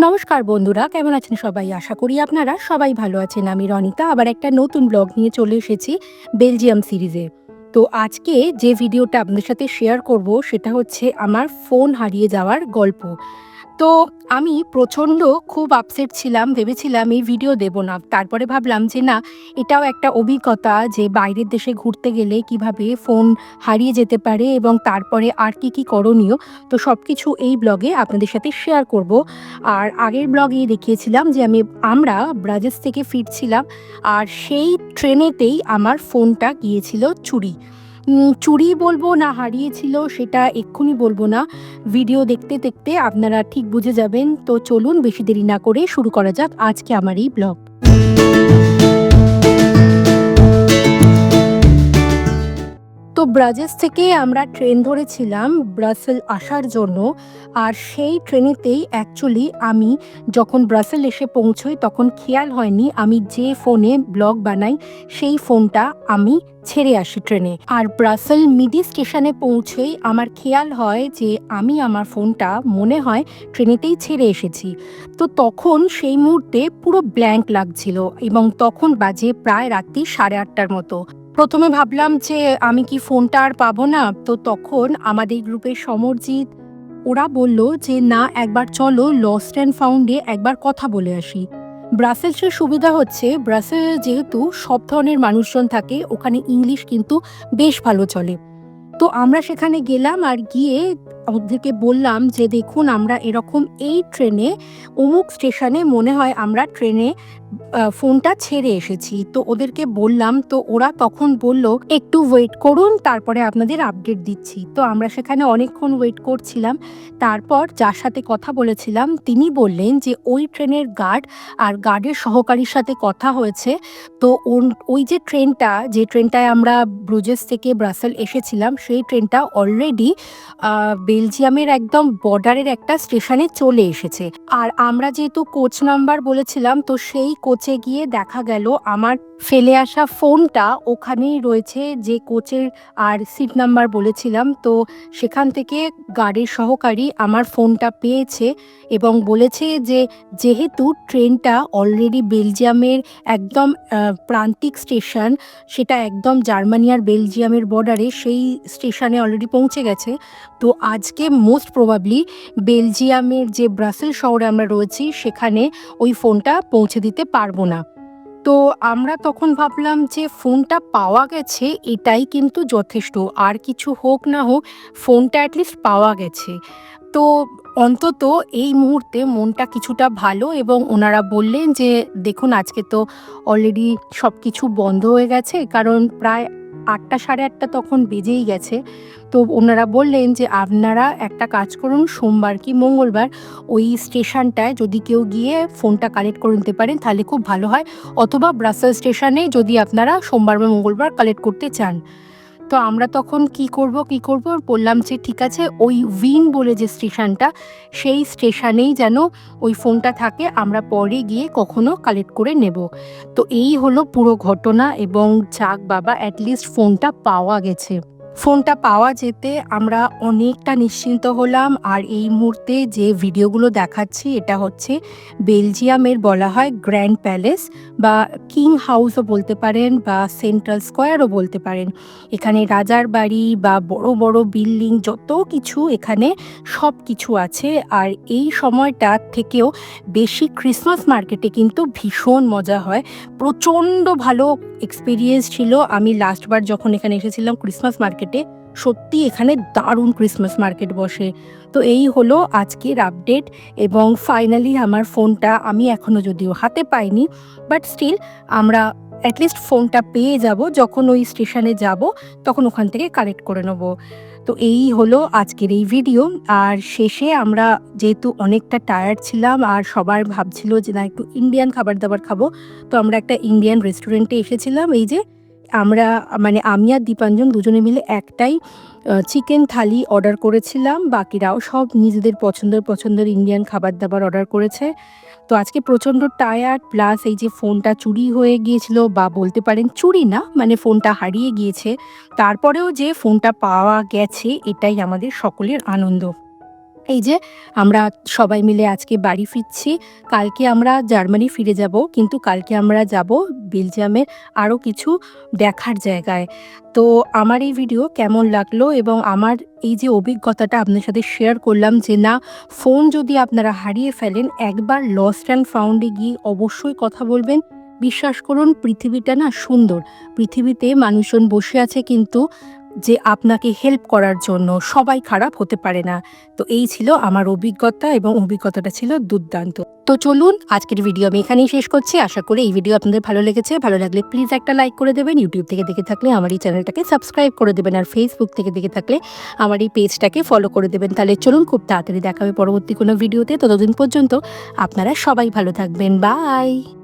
নমস্কার বন্ধুরা, কেমন আছেন সবাই? আশা করি আপনারা সবাই ভালো আছেন। আমি রনিতা, আবার একটা নতুন ব্লগ নিয়ে চলে এসেছি বেলজিয়াম সিরিজে। তো আজকে যে ভিডিওটা আপনাদের সাথে শেয়ার করব, সেটা হচ্ছে আমার ফোন হারিয়ে যাওয়ার গল্প। তো আমি প্রচণ্ড খুব আপসেট ছিলাম, ভেবেছিলাম এই ভিডিও দেব না। তারপরে ভাবলাম যে না, এটাও একটা অভিজ্ঞতা যে বাইরের দেশে ঘুরতে গেলে কীভাবে ফোন হারিয়ে যেতে পারে এবং তারপরে আর কি কি করণীয়, তো সব কিছু এই ব্লগে আপনাদের সাথে শেয়ার করব। আর আগের ব্লগে দেখিয়েছিলাম যে আমি, আমরা ব্রাজিল থেকে ফিরছিলাম আর সেই ট্রেনেতেই আমার ফোনটা গিয়েছিল চুরি। চুরি বলব না হারিয়েছিল, সেটা এক্ষুনি বলব না। ভিডিও দেখতে দেখতে আপনারা ঠিক বুঝে যাবেন। তো চলুন বেশি দেরি না করে শুরু করা যাক আজকে আমার এই ব্লগ। তো ব্রাজেস থেকে আমরা ট্রেন ধরেছিলাম ব্রাসেল আসার জন্য। আর সেই ট্রেনেতেই অ্যাকচুয়ালি আমি যখন ব্রাসেল এসে পৌঁছই তখন খেয়াল হয়নি আমি যে ফোনে ব্লগ বানাই সেই ফোনটা আমি ছেড়ে আসি ট্রেনে। আর ব্রাসেল মিডি স্টেশনে পৌঁছেই আমার খেয়াল হয় যে আমি আমার ফোনটা মনে হয় ট্রেনেতেই ছেড়ে এসেছি। তো তখন সেই মুহূর্তে পুরো ব্ল্যাঙ্ক লাগছিল এবং তখন বাজে প্রায় রাত্রি সাড়ে আটটার মতো। প্রথমে ভাবলাম যে আমি কি ফোনটা আর পাবো না? তো তখন আমাদের গ্রুপের সমরজিৎ, ওরা বলল যে, না, একবার চলো লস্ট অ্যান্ড ফাউন্ডে একবার কথা বলে আসি। ব্রাসেলসের সুবিধা হচ্ছে, ব্রাসেল যেহেতু সব ধরনের মানুষজন থাকে, ওখানে ইংলিশ কিন্তু বেশ ভালো চলে। তো আমরা সেখানে গেলাম আর গিয়ে ওদেরকে বললাম যে, দেখুন, আমরা এরকম এই ট্রেনে, অমুক স্টেশনে মনে হয় আমরা ট্রেনে ফোনটা ছেড়ে এসেছি। তো ওদেরকে বললাম, তো ওরা তখন বলল, একটু ওয়েট করুন, তারপরে আপনাদের আপডেট দিচ্ছি। তো আমরা সেখানে অনেকক্ষণ ওয়েট করছিলাম। তারপর যার সাথে কথা বলেছিলাম, তিনি বললেন যে, ওই ট্রেনের গার্ড আর গার্ডের সহকারীর সাথে কথা হয়েছে। তো ওই যে ট্রেনটা, যে ট্রেনটায় আমরা ব্রুজেস থেকে ব্রাসেল এসেছিলাম সেই ট্রেনটা অলরেডি বেলজিয়ামের একদম বর্ডারের একটা স্টেশনে চলে এসেছে। আর আমরা যেহেতু কোচ নাম্বার বলেছিলাম, তো সেই কোচে গিয়ে দেখা গেল আমার ফেলে আসা ফোনটা ওখানেই রয়েছে, যে কোচের আর সিট নাম্বার বলেছিলাম। তো সেখান থেকে গাড়ির সহকারী আমার ফোনটা পেয়েছে এবং বলেছে যে, যেহেতু ট্রেনটা অলরেডি বেলজিয়ামের একদম প্রান্তিক স্টেশন, সেটা একদম জার্মানি আর বেলজিয়ামের বর্ডারে সেই স্টেশনে অলরেডি পৌঁছে গেছে। তো আজকে মোস্ট প্রবাবলি বেলজিয়ামের যে ব্রাসেল শহরে আমরা রয়েছি, সেখানে ওই ফোনটা পৌঁছে দিতে পারব না। তো আমরা তখন ভাবলাম যে ফোনটা পাওয়া গেছে, এটাই কিন্তু যথেষ্ট। আর কিছু হোক না হোক, ফোনটা অ্যাটলিস্ট পাওয়া গেছে। তো অন্তত এই মুহূর্তে মনটা কিছুটা ভালো এবং ওনারা বললেন যে, দেখুন, আজকে তো অলরেডি সব কিছু বন্ধ হয়ে গেছে। কারণ প্রায় আটটা সাড়ে আটটা তখন বেজেই গেছে। তো ওনারা বললেন যে, আপনারা একটা কাজ করুন, সোমবার কি মঙ্গলবার ওই স্টেশনটায় যদি কেউ গিয়ে ফোনটা কালেক্ট করে নিতে পারেন, তাহলে খুব ভালো হয়। অথবা ব্রাসেল স্টেশনে যদি আপনারা সোমবার বা মঙ্গলবার কালেক্ট করতে চান। তো আমরা তখন কি করব কি করব? বললাম যে, ঠিক আছে, ওই উইন বলে যে স্টেশনটা, সেই স্টেশনেই যেন ওই ফোনটা থাকে, আমরা পরে গিয়ে কখনো কালেক্ট করে নেব। তো এই হলো পুরো ঘটনা এবং যাক বাবা অ্যাটলিস্ট ফোনটা পাওয়া গেছে। ফোনটা পাওয়া যেতে আমরা অনেকটা নিশ্চিন্ত হলাম। আর এই মুহূর্তে যে ভিডিওগুলো দেখাচ্ছি, এটা হচ্ছে বেলজিয়ামের বলা হয় গ্র্যান্ড প্যালেস বা কিং হাউসও বলতে পারেন বা সেন্ট্রাল স্কোয়ারও বলতে পারেন। এখানে রাজার বাড়ি বা বড় বড় বিল্ডিং যত কিছু এখানে সব কিছু আছে। আর এই সময়টা থেকেও বেশি ক্রিসমাস মার্কেটে কিন্তু ভীষণ মজা হয়। প্রচণ্ড ভালো এক্সপিরিয়েন্স ছিল। আমি লাস্টবার যখন এখানে এসেছিলাম, ক্রিসমাস মার্কেটে সত্যি এখানে দারুণ ক্রিসমাস মার্কেট বসে। তো এই হলো আজকের আপডেট এবং ফাইনালি আমার ফোনটা আমি এখনও যদিও হাতে পাইনি বাট স্টিল আমরা অ্যাটলিস্ট ফোনটা পেয়ে যাব, যখন ওই স্টেশনে যাব, তখন ওখান থেকে কালেক্ট করে নেব। তো এই হলো আজকের এই ভিডিও আর শেষে আমরা যেহেতু অনেকটা টায়ার্ড ছিলাম, আর সবার ভাবছিল যে না একটু ইন্ডিয়ান খাবার দাবার খাব, তো আমরা একটা ইন্ডিয়ান রেস্টুরেন্টে এসেছিলাম, এই যে আমরা মানে আমি আর দীপাঞ্জন দুজনে মিলে একটাই চিকেন থালি অর্ডার করেছিলাম। বাকিরাও সব নিজেদের পছন্দের পছন্দের ইন্ডিয়ান খাবার দাবার অর্ডার করেছে। তো আজকে প্রচণ্ড টায়ার্ড প্লাস এই যে ফোনটা চুরি হয়ে গিয়েছিল, বা বলতে পারেন চুরি না মানে ফোনটা হারিয়ে গিয়েছে। তারপরেও যে ফোনটা পাওয়া গেছে, এটাই আমাদের সকলের আনন্দ। এই যে, আমরা সবাই মিলে আজকে বাড়ি ফিরছি। কালকে আমরা জার্মানি ফিরে যাব, কিন্তু কালকে আমরা যাব বেলজিয়ামের আরও কিছু দেখার জায়গায়। তো আমার এই ভিডিও কেমন লাগল এবং আমার এই যে অভিজ্ঞতাটা আপনার সাথে শেয়ার করলাম যে, না ফোন যদি আপনারা হারিয়ে ফেলেন, একবার লস্ট অ্যান্ড ফাউন্ডে গিয়ে অবশ্যই কথা বলবেন। বিশ্বাস করুন, পৃথিবীটা না সুন্দর। পৃথিবীতে মানুষজন বসে আছে কিন্তু যে আপনাকে হেল্প করার জন্য সবাই খারাপ হতে পারে না। তো এই ছিল আমার অভিজ্ঞতা এবং অভিজ্ঞতাটা ছিল দুর্দান্ত। তো চলুন আজকের ভিডিও আমি এখানেই শেষ করছি। আশা করি এই ভিডিও আপনাদের ভালো লেগেছে। ভালো লাগলে প্লিজ একটা লাইক করে দেবেন। ইউটিউব থেকে দেখে থাকলে আমার এই চ্যানেলটাকে সাবস্ক্রাইব করে দেবেন। আর ফেসবুক থেকে দেখে থাকলে আমার এই পেজটাকে ফলো করে দেবেন। তাহলে চলুন খুব তাড়াতাড়ি দেখা হবে পরবর্তী কোনো ভিডিওতে ততদিন পর্যন্ত আপনারা সবাই ভালো থাকবেন। বাই